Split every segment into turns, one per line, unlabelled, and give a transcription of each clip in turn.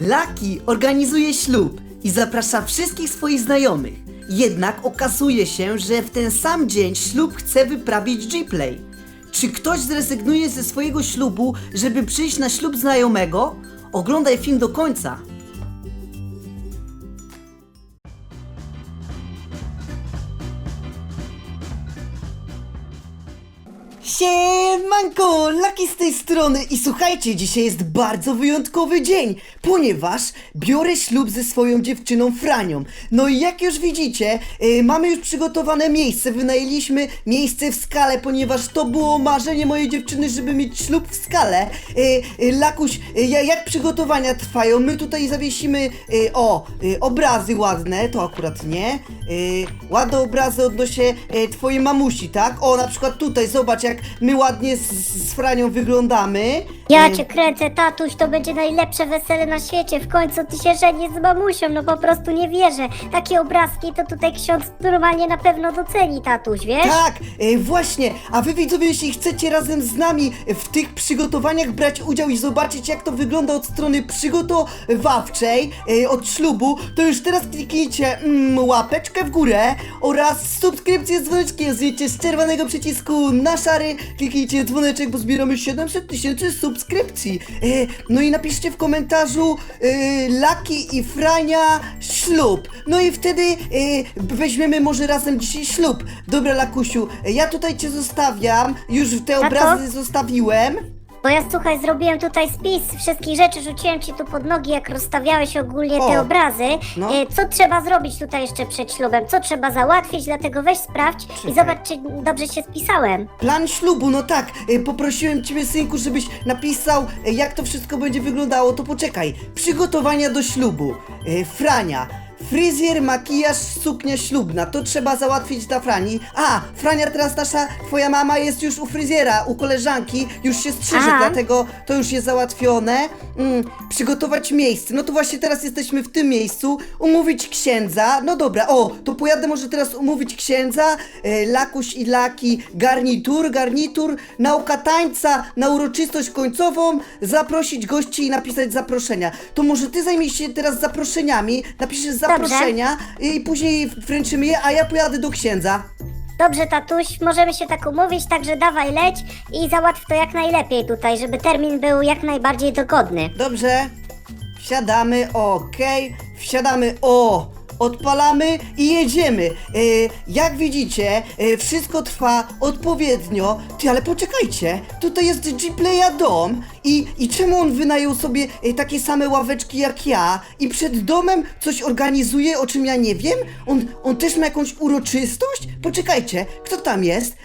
Laki organizuje ślub i zaprasza wszystkich swoich znajomych. Jednak okazuje się, że w ten sam dzień ślub chce wyprawić G-Play. Czy ktoś zrezygnuje ze swojego ślubu, żeby przyjść na ślub znajomego? Oglądaj film do końca. Siemanko, Laki z tej strony i słuchajcie, dzisiaj jest bardzo wyjątkowy dzień, ponieważ biorę ślub ze swoją dziewczyną Franią. No i jak już widzicie, y, mamy już przygotowane miejsce, wynajęliśmy miejsce w skale, ponieważ to było marzenie mojej dziewczyny, żeby mieć ślub w skale. Y, y, Lakuś, ja- jak przygotowania trwają? My tutaj zawiesimy, o, obrazy ładne, to akurat nie, y, ładne obrazy odnośnie twojej mamusi, tak? O, na przykład tutaj, zobacz jak my ładnie z, z Franią wyglądamy.
Ja
Y,
cię kręcę, tatuś, to będzie najlepsze wesele na świecie. W końcu ty się żenisz z mamusią, no po prostu nie wierzę. Takie obrazki to tutaj ksiądz normalnie na pewno doceni, tatuś, wiesz?
Tak, e, właśnie, a wy widzowie, jeśli chcecie razem z nami w tych przygotowaniach brać udział i zobaczyć jak to wygląda od strony przygotowawczej, e, od ślubu, to już teraz kliknijcie mm, łapeczkę w górę oraz subskrypcję z dzwoneczkiem, zjedźcie z czerwonego przycisku na szary, kliknijcie dzwoneczek, bo zbieramy 700 tysięcy subskrypcji. E, no i napiszcie w komentarzu e, Laki i Frania ślub. No i wtedy e, weźmiemy może razem dzisiaj ślub. Dobra, Lakusiu, e, ja tutaj cię zostawiam. Już te
Tato?
obrazy zostawiłem.
Bo ja słuchaj, zrobiłem tutaj spis wszystkich rzeczy, rzuciłem ci tu pod nogi, jak rozstawiałeś ogólnie
O,
te obrazy.
no.
E, Co trzeba zrobić tutaj jeszcze przed ślubem? Co trzeba załatwić? Dlatego weź sprawdź
Czekaj.
i zobacz, czy dobrze się spisałem.
Plan ślubu, no tak, e, poprosiłem ciebie, synku, żebyś napisał, e, jak to wszystko będzie wyglądało. To poczekaj. Przygotowania do ślubu. Frania. Fryzjer, makijaż, suknia ślubna. To trzeba załatwić dla Frani. A, Frania, teraz nasza, twoja mama jest już u fryzjera, u koleżanki. Już się strzyże,
Aha.
dlatego to już jest załatwione. Mm, przygotować miejsce. No to właśnie teraz jesteśmy w tym miejscu. Umówić księdza. No dobra, o, to pojadę może teraz umówić księdza. E, Lakuś i Laki, garnitur, garnitur, nauka tańca na uroczystość końcową, zaprosić gości i napisać zaproszenia. To może ty zajmiesz się teraz zaproszeniami, napiszesz zaproszenia i później wręczymy je, a ja pojadę do księdza.
Dobrze, tatuś, możemy się tak umówić, także dawaj leć i załatw to jak najlepiej tutaj, żeby termin był jak najbardziej dogodny.
Dobrze. Wsiadamy, okej. Wsiadamy, o! Odpalamy i jedziemy. E, jak widzicie, e, wszystko trwa odpowiednio. Ty, ale poczekajcie, tutaj jest G-Playa dom i, i czemu on wynajął sobie e, takie same ławeczki jak ja i przed domem coś organizuje, o czym ja nie wiem? On, on też ma jakąś uroczystość? Poczekajcie, kto tam jest?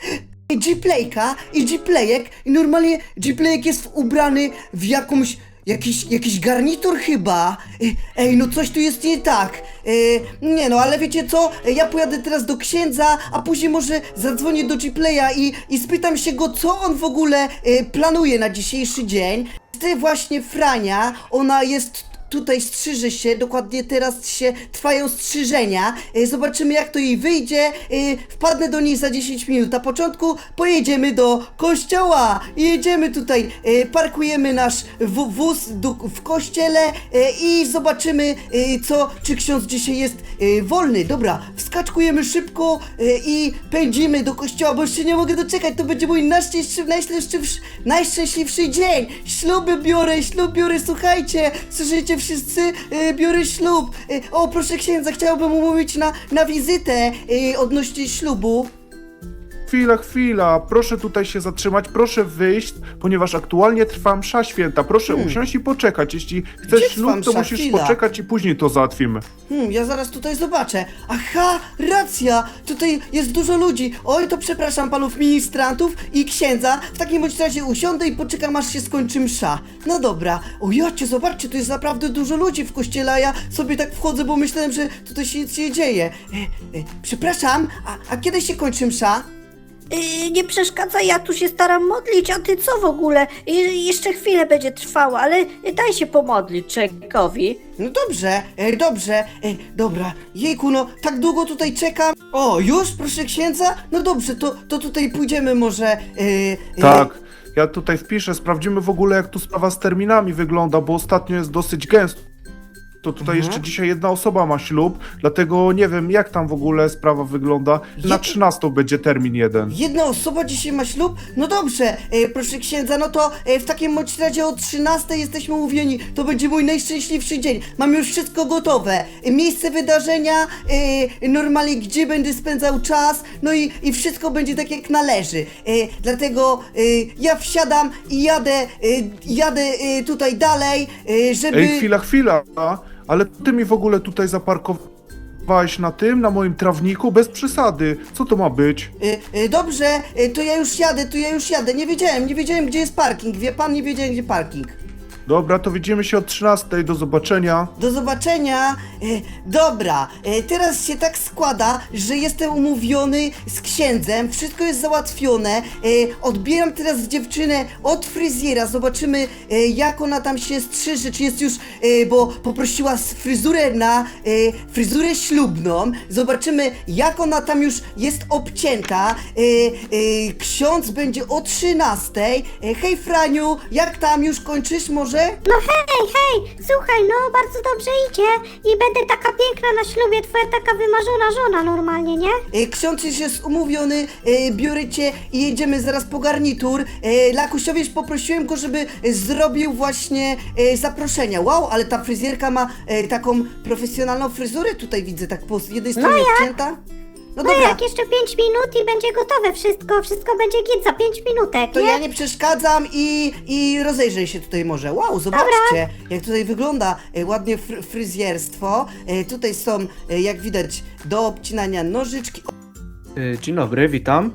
G-Playka i G-Playek i normalnie G-Playek jest ubrany w jakąś Jakiś, jakiś garnitur chyba. Ej, Ej, no coś tu jest nie tak. E, nie no, ale wiecie co? Ja pojadę teraz do księdza, a później może zadzwonię do G-Playa i, i spytam się go, co on w ogóle e, planuje na dzisiejszy dzień. Ty właśnie Frania, ona jest tutaj strzyże się, dokładnie teraz się trwają strzyżenia. E, Zobaczymy jak to jej wyjdzie. E, Wpadnę do niej za 10 minut. Na początku pojedziemy do kościoła. Jedziemy tutaj, e, parkujemy nasz wóz w kościele i zobaczymy co, czy ksiądz dzisiaj jest wolny. Dobra, wskaczkujemy szybko i pędzimy do kościoła, bo już się nie mogę doczekać. To będzie mój najszczęśliwszy, najszczęśliwszy, najszczęśliwszy dzień. Śluby biorę, ślub biorę, słuchajcie, słyszycie wszyscy? E, biorę ślub. E, o, proszę księdza, chciałbym umówić na, na wizytę e, odnośnie ślubu.
Chwila, chwila, proszę tutaj się zatrzymać, proszę wyjść, ponieważ aktualnie trwa msza święta. Proszę usiąść i poczekać. Jeśli
Gdzie
chcesz
trwa
ślub, to
msza?
musisz
Chwila.
poczekać i później to załatwimy.
Hmm, ja zaraz tutaj zobaczę. Aha, racja! Tutaj jest dużo ludzi. Oj, to przepraszam panów ministrantów i księdza. W takim bądź razie usiądę i poczekam aż się skończy msza. No dobra. O jacie, zobaczcie, tu jest naprawdę dużo ludzi w kościele, a ja sobie tak wchodzę, bo myślałem, że tutaj się nic nie dzieje. E, e, przepraszam, a, a kiedy się kończy msza?
Yy, nie przeszkadza, ja tu się staram modlić, a ty co w ogóle? Yy, jeszcze chwilę będzie trwało, ale daj się pomodlić człowiekowi.
No dobrze, e, dobrze, e, dobra. Jejku, no tak długo tutaj czekam. O, już, proszę księdza? No dobrze, to, to tutaj pójdziemy może. E, e,
Tak, ja tutaj wpiszę, sprawdzimy w ogóle jak tu sprawa z terminami wygląda, bo ostatnio jest dosyć gęsto. To tutaj
Mhm.
jeszcze dzisiaj jedna osoba ma ślub, dlatego nie wiem, jak tam w ogóle sprawa wygląda. Na
Jak-
13 będzie termin jeden.
Jedna osoba dzisiaj ma ślub? No dobrze, e, proszę księdza, no to e, w takim bądź razie o 13 jesteśmy umówieni. To będzie mój najszczęśliwszy dzień. Mam już wszystko gotowe. E, miejsce wydarzenia, e, normalnie gdzie będę spędzał czas, no i, i wszystko będzie tak jak należy. E, dlatego e, ja wsiadam i jadę, e, jadę e, tutaj dalej, e, żeby...
Ej, chwila, chwila, ale ty mi w ogóle tutaj zaparkowałeś na tym, na moim trawniku, bez przesady. Co to ma być?
E, e, Dobrze, e, to ja już jadę, to ja już jadę. Nie wiedziałem, nie wiedziałem gdzie jest parking. Wie pan, nie wiedziałem gdzie parking.
Dobra, to widzimy się o 13, do zobaczenia.
Do zobaczenia. E, dobra, e, teraz się tak składa, że jestem umówiony z księdzem, wszystko jest załatwione. E, odbieram teraz dziewczynę od fryzjera, zobaczymy jak ona tam się strzyże, czy jest już, bo poprosiła fryzurę na fryzurę ślubną. Zobaczymy jak ona tam już jest obcięta. Ksiądz będzie o 13. E, hej Franiu, jak tam już kończysz może?
No hej, hej, słuchaj, no bardzo dobrze idzie i będę taka piękna na ślubie, twoja taka wymarzona żona normalnie, nie?
E, Ksiądz już jest umówiony, e, biorę cię i jedziemy zaraz po garnitur. E, Lakusiowi już poprosiłem go, żeby e, zrobił właśnie e, zaproszenia. Wow, ale ta fryzjerka ma e, taką profesjonalną fryzurę tutaj widzę, tak po jednej stronie
jak?
wcięta. No
No
dobra,
jak jeszcze 5 minut i będzie gotowe wszystko, wszystko będzie git za 5 minutek,
to
nie?
ja nie przeszkadzam i, i rozejrzę się tutaj może. Wow, zobaczcie, jak tutaj wygląda e, ładnie fr fryzjerstwo. E, tutaj są, e, jak widać, do obcinania nożyczki.
Y, Dzień dobry, witam.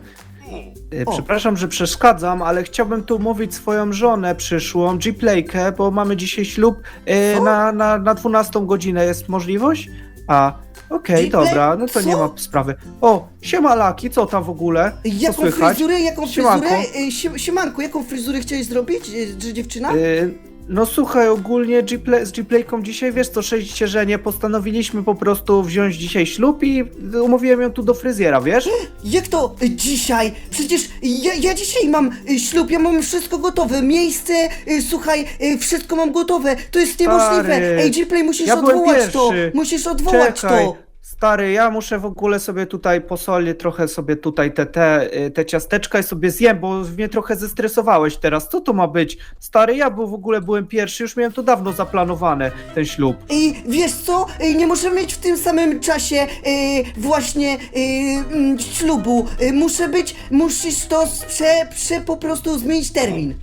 Y,
O.
Przepraszam, że przeszkadzam, ale chciałbym tu umówić swoją żonę przyszłą, G-Playkę, bo mamy dzisiaj ślub y,
Co?
na, na, na 12 godzinę. Jest możliwość? A, okej, dobra, no to nie
Co?
ma sprawy. O, siema Laki, co tam w ogóle? Co
Jaką
słychać?
fryzurę, jaką
Siemanko.
fryzurę? Sie- Siemanko, jaką fryzurę chciałeś zrobić, e, że dziewczyna?
Y, no słuchaj, ogólnie G-Play, z G-Playką dzisiaj, wiesz co, sześcierzenie, postanowiliśmy po prostu wziąć dzisiaj ślub i umówiłem ją tu do fryzjera, wiesz?
Jak to dzisiaj? Przecież ja, ja dzisiaj mam ślub, ja mam wszystko gotowe, miejsce, e, słuchaj, e, wszystko mam gotowe, to jest niemożliwe.
Stary,
Ej, Gplay, musisz
ja byłem
odwołać to,
pierwszy.
musisz odwołać
Czekaj,
to.
Stary, ja muszę w ogóle sobie tutaj posolić trochę sobie tutaj te, te, y, te ciasteczka i sobie zjem, bo mnie trochę zestresowałeś teraz. Co to ma być? Stary, ja był, w ogóle byłem pierwszy, już miałem to dawno zaplanowane, ten ślub.
I wiesz co? Nie możemy mieć w tym samym czasie e, właśnie e, mm, ślubu. Muszę być, musisz to prze, prze po prostu zmienić termin.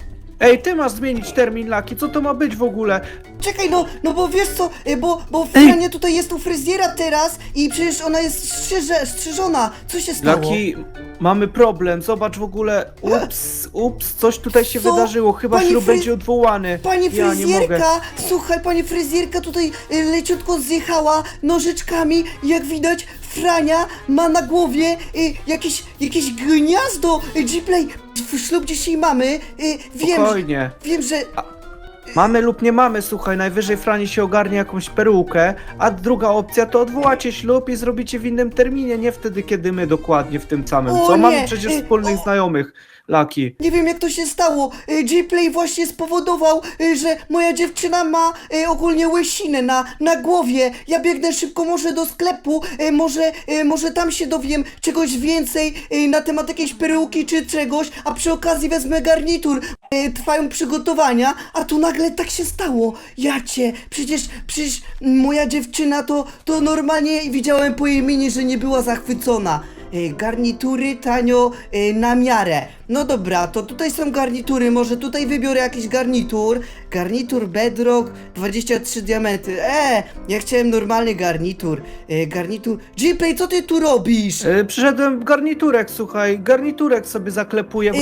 Ej, ty masz zmienić termin, Laki, co to ma być w ogóle?
Czekaj, no, no bo wiesz co, e, bo, bo! Frania tutaj jest u fryzjera teraz i przecież ona jest strzyże, strzyżona. Co się stało?
Laki, mamy problem, zobacz w ogóle, ups, ups, coś tutaj się
Co?
wydarzyło, chyba
Pani
ślub
fry-
będzie odwołany.
Pani
Ja nie mogę.
fryzjerka, słuchaj, pani fryzjerka tutaj e, leciutko zjechała nożyczkami, jak widać Frania ma na głowie e, jakieś, jakieś gniazdo. E, Gplay, ślub dzisiaj mamy, e, wiem, że,
Spokojnie.
wiem, że
Mamy lub nie mamy, słuchaj, najwyżej Frani się ogarnie jakąś perukę, a druga opcja to odwołacie ślub i zrobicie w innym terminie, nie wtedy, kiedy my dokładnie w tym samym.
O
Co?
nie,
Mamy przecież
y,
wspólnych
o.
znajomych, Laki.
Nie wiem jak to się stało. E, Gplay właśnie spowodował, e, że moja dziewczyna ma e, ogólnie łysinę na, na głowie. Ja biegnę szybko może do sklepu, może, może tam się dowiem czegoś więcej na temat jakiejś peruki czy czegoś, a przy okazji wezmę garnitur. Trwają przygotowania, a tu nagle tak się stało. Ja cię, przecież, przecież moja dziewczyna to, to normalnie widziałem po jej minie, że nie była zachwycona. Garnitury tanio na miarę. No dobra, to tutaj są garnitury, może tutaj wybiorę jakiś garnitur. Garnitur Bedrock, 23 diamenty. E, ja chciałem normalny garnitur. E, garnitur. Gplay, co ty tu robisz?
Yy, przyszedłem garniturek, słuchaj, garniturek sobie zaklepuję.
E,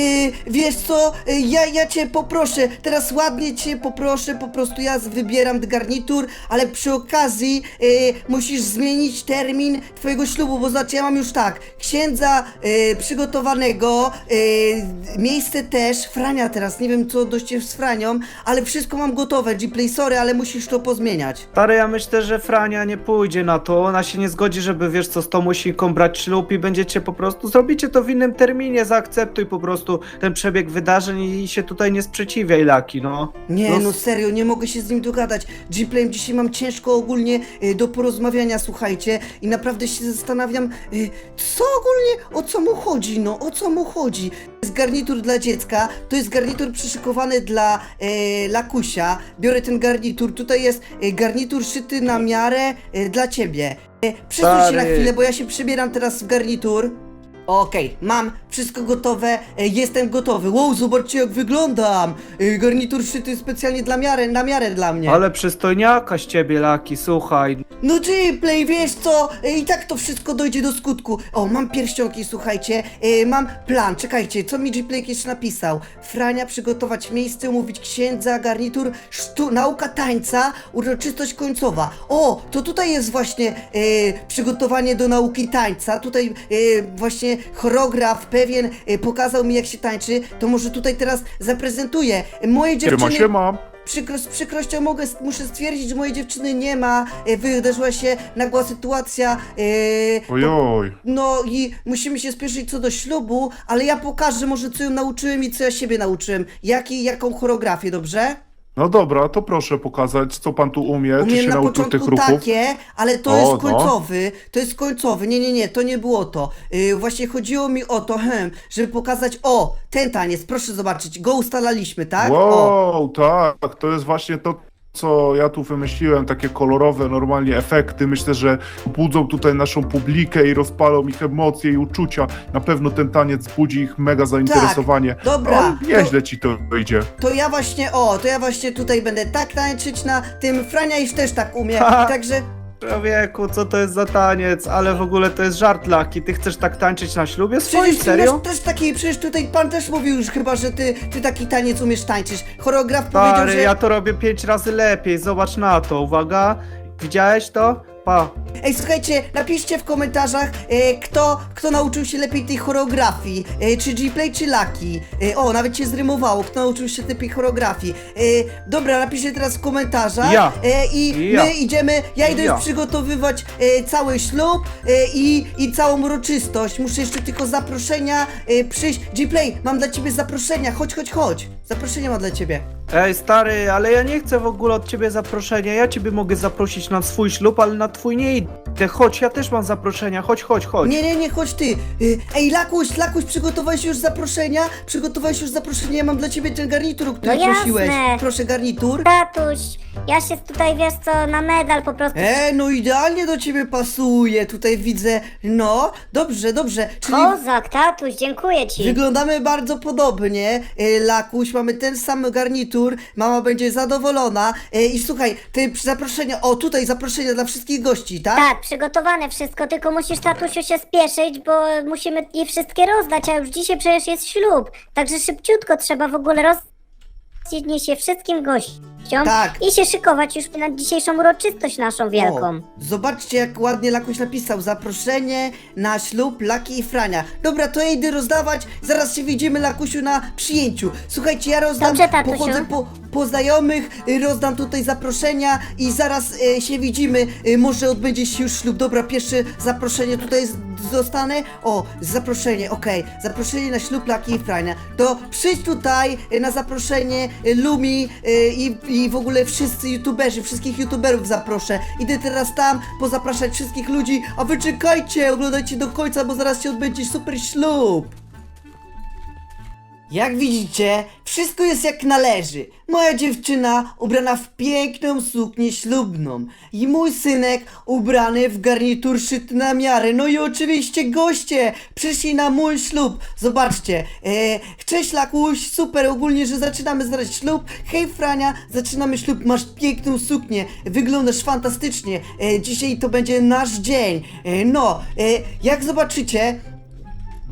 wiesz co, e, ja, ja cię poproszę, teraz ładnie cię poproszę, po prostu ja z- wybieram garnitur, ale przy okazji e, musisz zmienić termin twojego ślubu, bo znaczy ja mam już tak, księdza e, przygotowanego, e, miejsce też, Frania teraz, nie wiem co doście z Franią, ale wszystko mam gotowe, G-Play, sorry, ale musisz to pozmieniać.
Stary, ja myślę, że Frania nie pójdzie na to, ona się nie zgodzi, żeby wiesz co, z tą musiką brać ślub i będziecie po prostu, zrobicie to w innym terminie, zaakceptuj po prostu ten przebieg wydarzeń i się tutaj nie sprzeciwiaj, Laki, no.
Nie, No, serio, nie mogę się z nim dogadać. G-Playem dzisiaj mam ciężko ogólnie y, do porozmawiania, słuchajcie, i naprawdę się zastanawiam, y, co ogólnie, o co mu chodzi, no, o co mu chodzi. To jest garnitur dla dziecka, to jest garnitur przyszykowany dla e, Lakusia. Biorę ten garnitur, tutaj jest e, garnitur szyty na miarę e, dla ciebie. E, Przesuń się na
Stary.
chwilę, bo ja się przebieram teraz w garnitur. Okej, mam wszystko gotowe, e, jestem gotowy. Wow, zobaczcie jak wyglądam! E, Garnitur szyty specjalnie dla miarę, na miarę dla mnie.
Ale przystojniaka z ciebie, Laki, słuchaj.
No G-Play, wiesz co? E, I tak to wszystko dojdzie do skutku. O, mam pierścionki, słuchajcie. E, mam plan, czekajcie, co mi G-Play jeszcze napisał? Frania przygotować miejsce, umówić księdza, garnitur, sztu, nauka tańca, uroczystość końcowa. O, to tutaj jest właśnie e, przygotowanie do nauki tańca. Tutaj e, właśnie choreograf pewien e, pokazał mi jak się tańczy. To może tutaj teraz zaprezentuję. Moje
Siema,
dziewczyny...
siema.
Przykro, z przykrością mogę, muszę stwierdzić, że mojej dziewczyny nie ma. E, Wydarzyła się nagła sytuacja. E,
Ojoj.
no i musimy się spieszyć co do ślubu, ale ja pokażę może co ją nauczyłem i co ja siebie nauczyłem. Jaki, jaką choreografię, dobrze?
No dobra, to proszę pokazać, co pan tu umie, czy
Umiem
się
na
nauczył tych
początku
ruchów.
takie, ale to
O,
jest
no.
końcowy. To jest końcowy. Nie, nie, nie, to nie było to. Yy, właśnie chodziło mi o to, hmm, żeby pokazać, o, ten taniec, proszę zobaczyć, go ustalaliśmy, tak? O.
Wow, tak, to jest właśnie to, co ja tu wymyśliłem, takie kolorowe, normalnie efekty. Myślę, że budzą tutaj naszą publikę i rozpalą ich emocje i uczucia. Na pewno ten taniec budzi ich mega zainteresowanie.
Tak, dobra,
No, nieźle ci to idzie.
To ja właśnie, o, to ja właśnie tutaj będę tak tańczyć na tym, Frania już też tak umie,
Ha.
także...
Człowieku, co to jest za taniec? Ale w ogóle to jest żart, Laki, ty chcesz tak tańczyć na ślubie swoim,
Przecież ty
serio?
masz też taki, przecież tutaj pan też mówił już chyba, że ty, ty taki taniec umiesz tańczyć. Choreograf powiedział,
Stary,
że...
ja to robię pięć razy lepiej, zobacz na to, uwaga. Widziałeś to? Pa.
Ej, słuchajcie, napiszcie w komentarzach, e, kto, kto nauczył się lepiej tej choreografii, e, czy G-Play, czy Lucky. E, o, nawet się zrymowało, kto nauczył się lepiej choreografii. E, dobra, napiszcie teraz w komentarzach.
Ja.
E, I
Ja.
my idziemy, ja idę
Ja.
już przygotowywać e, cały ślub e, i, i całą uroczystość. Muszę jeszcze tylko zaproszenia e, przyjść. G-Play, mam dla ciebie zaproszenia, chodź, chodź, chodź. Zaproszenia mam dla ciebie.
Ej, stary, ale ja nie chcę w ogóle od ciebie zaproszenia. Ja ciebie mogę zaprosić na swój ślub, ale na twój nie idę. Chodź, ja też mam zaproszenia. Chodź, chodź, chodź.
Nie, nie, nie, chodź ty. Y, Ej, Lakuś, Lakuś, przygotowałeś już zaproszenia? Przygotowałeś już zaproszenia? Ja mam dla ciebie ten garnitur, o który
No jasne.
prosiłeś. Proszę, garnitur.
Tatuś, ja się tutaj, wiesz co, na medal po prostu...
E, no idealnie do ciebie pasuje. Tutaj widzę. No, dobrze, dobrze. Czyli
Kozak, tatuś, dziękuję ci.
wyglądamy bardzo podobnie. E, Lakuś, mamy ten sam garnitur. Mama będzie zadowolona. E, I słuchaj, te zaproszenia. O, tutaj zaproszenia dla wszystkich gości, tak?
Tak, przygotowane wszystko, tylko musisz tatusiu się spieszyć, bo musimy je wszystkie rozdać, a już dzisiaj przecież jest ślub. Także szybciutko trzeba w ogóle rozdać się wszystkim gościom
Tak.
i się szykować już na dzisiejszą uroczystość naszą wielką.
O, zobaczcie, jak ładnie Lakuś napisał. Zaproszenie na ślub Laki i Frania. Dobra, to ja idę rozdawać. Zaraz się widzimy, Lakusiu, na przyjęciu. Słuchajcie, ja rozdam,
Dobrze, tatusiu.
pochodzę po, po znajomych, y, rozdam tutaj zaproszenia i zaraz y, się widzimy. Y, może odbędzie się już ślub. Dobra, pierwsze zaproszenie tutaj z- zostanę. O, zaproszenie, okej. Zaproszenie na ślub Laki i Frania. To przyjdź tutaj na zaproszenie y, Lumi y, i, i w ogóle wszyscy youtuberzy, wszystkich youtuberów zaproszę. Idę teraz tam pozapraszać wszystkich ludzi, a wy czekajcie, oglądajcie do końca, bo zaraz się odbędzie super ślub. Jak widzicie, wszystko jest jak należy. Moja dziewczyna ubrana w piękną suknię ślubną i mój synek ubrany w garnitur szyty na miarę. No i oczywiście goście przyszli na mój ślub. Zobaczcie, e, cześć Lakuś, super ogólnie, że zaczynamy zaraz ślub. Hej Frania, zaczynamy ślub, masz piękną suknię, wyglądasz fantastycznie. E, dzisiaj to będzie nasz dzień. E, no, e, jak zobaczycie,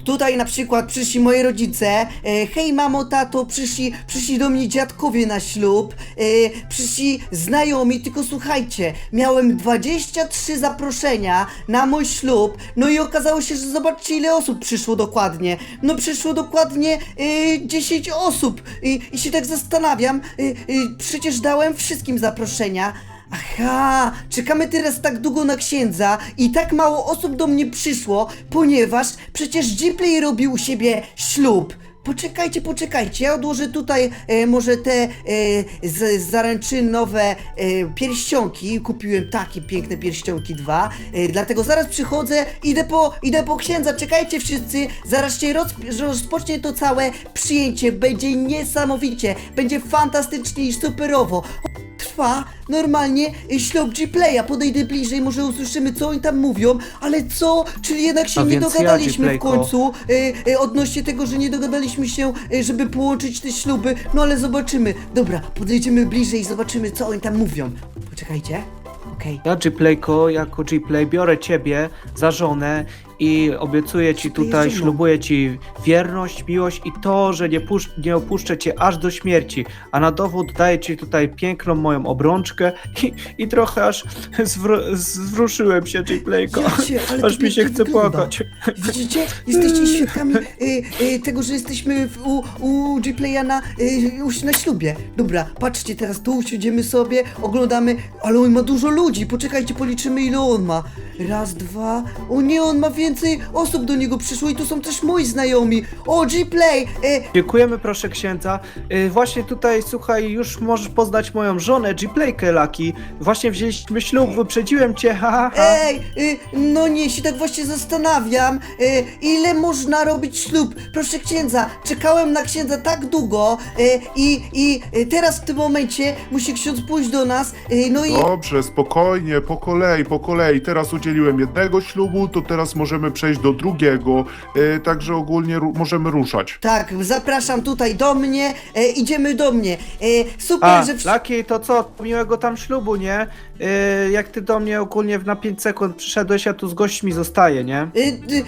Tutaj na przykład przyszli moi rodzice, e, hej mamo, tato, przyszli, przyszli do mnie dziadkowie na ślub, e, przyszli znajomi, tylko słuchajcie, miałem 23 zaproszenia na mój ślub, no i okazało się, że zobaczcie ile osób przyszło dokładnie. No przyszło dokładnie e, 10 osób I, i się tak zastanawiam, e, e, przecież dałem wszystkim zaproszenia. Aha, czekamy teraz tak długo na księdza i tak mało osób do mnie przyszło, ponieważ przecież Gplay robił u siebie ślub. Poczekajcie, poczekajcie, ja odłożę tutaj e, może te e, z, zaręczynowe e, pierścionki. Kupiłem takie piękne pierścionki dwa, e, dlatego zaraz przychodzę, idę po, idę po księdza, czekajcie wszyscy, zaraz się roz, rozpocznie to całe przyjęcie, będzie niesamowicie, będzie fantastycznie i superowo trwa normalnie y, ślub G-Playa. Podejdę bliżej, może usłyszymy, co oni tam mówią, ale co? Czyli jednak się
A
nie
więc ja,
dogadaliśmy w
G-Playko.
końcu y, y, odnośnie tego, że nie dogadaliśmy się, y, żeby połączyć te śluby. No ale zobaczymy. Dobra, podejdziemy bliżej i zobaczymy, co oni tam mówią. Poczekajcie. Okej.
Ja Gplayko, jako Gplay biorę ciebie za żonę i obiecuję ci tutaj, ślubuję ci wierność, miłość i to, że nie, pusz- nie opuszczę cię aż do śmierci. A na dowód daję ci tutaj piękną moją obrączkę i, i trochę aż zwr- zwruszyłem się Gplayko.
Jacie, ale to
Aż mi się
pięknie
chce
wygląda.
płakać.
Widzicie? Jesteście świadkami y, y, tego, że jesteśmy w, u, u G-Playa na, y, już na ślubie. Dobra, patrzcie, teraz tu siedzimy sobie, oglądamy, ale on ma dużo ludzi. Poczekajcie, policzymy ile on ma. Raz, dwa. O nie, on ma więcej osób do niego przyszło i tu są też moi znajomi. O, G-Play! Y,
Dziękujemy proszę księdza. Y, właśnie tutaj, słuchaj, już możesz poznać moją żonę, Gplaykę Laki. Właśnie wzięliśmy ślub, wyprzedziłem cię, ha, ha, ha.
Ej, y, no nie, się tak właśnie zastanawiam, y, ile można robić ślub? Proszę księdza, czekałem na księdza tak długo y, i, i y, teraz w tym momencie musi ksiądz pójść do nas, y, no i...
Dobrze, spokojnie, po kolei, po kolei. Teraz udzieliłem jednego ślubu, to teraz możemy przejść do drugiego. E, także ogólnie ru- możemy ruszać.
Tak, zapraszam tutaj do mnie, e, idziemy do mnie. E, super,
A,
że...
Laki, to co? Miłego tam ślubu, nie? Y, jak ty do mnie ogólnie na 5 sekund przyszedłeś, ja tu z gośćmi zostaję, nie?
Y, y,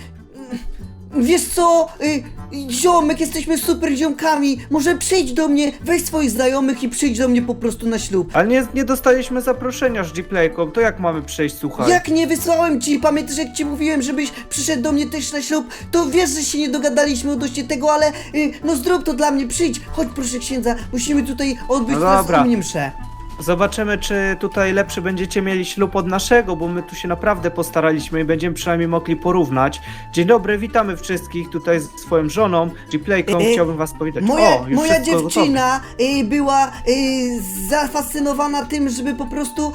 Wiesz co, y, ziomek, jesteśmy super ziomkami, może przyjdź do mnie, weź swoich znajomych i przyjdź do mnie po prostu na ślub.
Ale nie, nie dostaliśmy zaproszenia z Gplayką, to jak mamy przejść, słuchaj?
Jak nie wysłałem ci, pamiętasz jak ci mówiłem, żebyś przyszedł do mnie też na ślub, to wiesz, że się nie dogadaliśmy odnośnie tego, ale y, no zrób to dla mnie, przyjdź, chodź proszę księdza, musimy tutaj odbyć
No
teraz
dobra.
u mnie mszę.
Zobaczymy, czy tutaj lepszy będziecie mieli ślub od naszego, bo my tu się naprawdę postaraliśmy i będziemy przynajmniej mogli porównać. Dzień dobry, witamy wszystkich tutaj z swoją żoną, Gplayką,
E,
chciałbym was powitać.
Moja,
o, już
moja
wszystko
dziewczyna y, była y, zafascynowana tym, żeby po prostu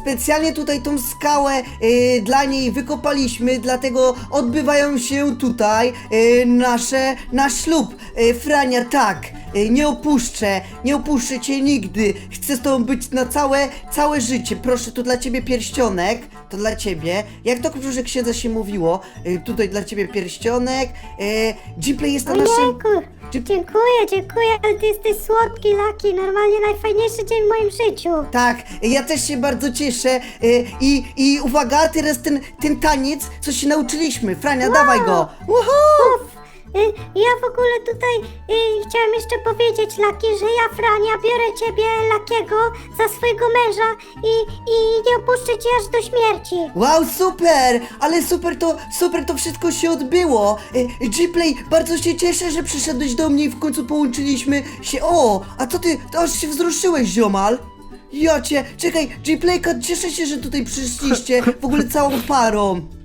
specjalnie tutaj tą skałę y, dla niej wykopaliśmy, dlatego odbywają się tutaj y, nasze, nasz ślub. Y, Frania, tak, y, nie opuszczę, nie opuszczę cię nigdy. Chcę z tobą być na całe, całe życie. Proszę, to dla ciebie pierścionek, to dla ciebie. Jak to proszę księdza się mówiło, y, tutaj dla ciebie pierścionek. Y, Gplay jest na naszym...
Ojejku, dziękuję, dziękuję, ale ty jesteś słodki, Laki, normalnie najfajniejszy dzień w moim życiu.
Tak, ja też się bardzo cieszę y, i, i uwaga, teraz ten, ten taniec, co się nauczyliśmy. Frania, dawaj go! Woohoo!
Uf, ja w ogóle tutaj y, chciałam jeszcze powiedzieć, Laki, że ja, Frania, biorę ciebie, Lakiego, za swojego męża i, i nie opuszczę cię aż do śmierci.
Wow, super! Ale super to, super to wszystko się odbyło. Y, G-Play, bardzo się cieszę, że przyszedłeś do mnie i w końcu połączyliśmy się. O, a co ty, to aż się wzruszyłeś, ziomal? Ja cię, czekaj, G-Playka, cieszę się, że tutaj przyszliście w ogóle całą parą.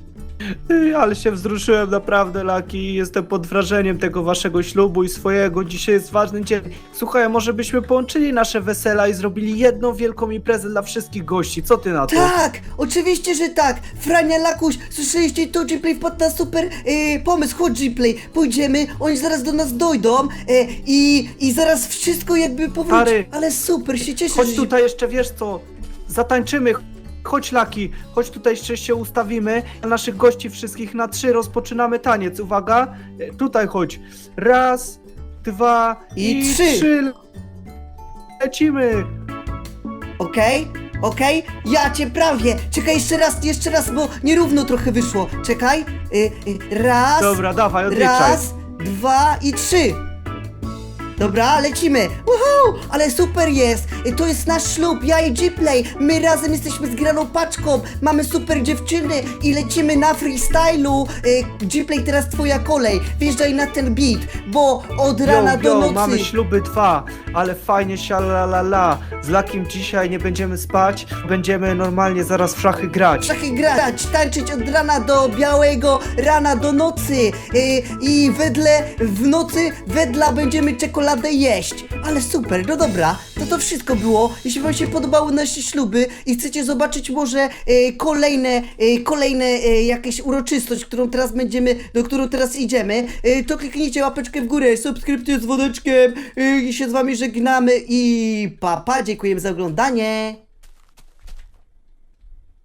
Ale się wzruszyłem naprawdę, Laki. Jestem pod wrażeniem tego waszego ślubu i swojego. Dzisiaj jest ważny dzień. Słuchaj, może byśmy połączyli nasze wesela i zrobili jedną wielką imprezę dla wszystkich gości. Co ty na to?
Tak, oczywiście, że tak. Frania Lakuś, słyszeliście to? Gplay wpadł na super e, pomysł. Chodź Gplay, pójdziemy, oni zaraz do nas dojdą e, i, i zaraz wszystko jakby powróci.
Stary,
Ale super, się cieszę,
Chodź
że...
tutaj jeszcze, wiesz co? Zatańczymy. Chodź, Laki. Chodź tutaj jeszcze się ustawimy. Naszych gości wszystkich na trzy rozpoczynamy taniec. Uwaga. E, Tutaj chodź. Raz, dwa
I
trzy. Lecimy.
Okej? okej? Ja cię prawie. Czekaj, jeszcze raz, jeszcze raz, bo nierówno trochę wyszło. Czekaj. Y, y, raz.
Dobra, dawaj, odliczaj.
Raz, dwa i trzy. Dobra, lecimy. Uhu, ale super jest. Y, To jest nasz ślub, ja i G-Play. My razem jesteśmy zgraną paczką. Mamy super dziewczyny i lecimy na freestylu. Y, G-Play, teraz twoja kolej. Wjeżdżaj na ten beat, bo od rana
yo,
do
yo,
nocy.
mamy śluby dwa, ale fajnie sialalala. Z Lakim dzisiaj nie będziemy spać, będziemy normalnie zaraz w szachy grać.
Szachy grać, tańczyć od rana do białego rana do nocy yy, i wedle w nocy wedla będziemy czekoladę jeść. Ale super, no dobra, to to wszystko było. Jeśli wam się podobały nasze śluby i chcecie zobaczyć może yy, kolejne, yy, kolejne yy, jakieś uroczystość, którą teraz będziemy, do którą teraz idziemy, yy, to kliknijcie łapeczkę w górę, subskrypcję z dzwoneczkiem yy, i się z wami żegnamy i papa, dziękujemy za oglądanie.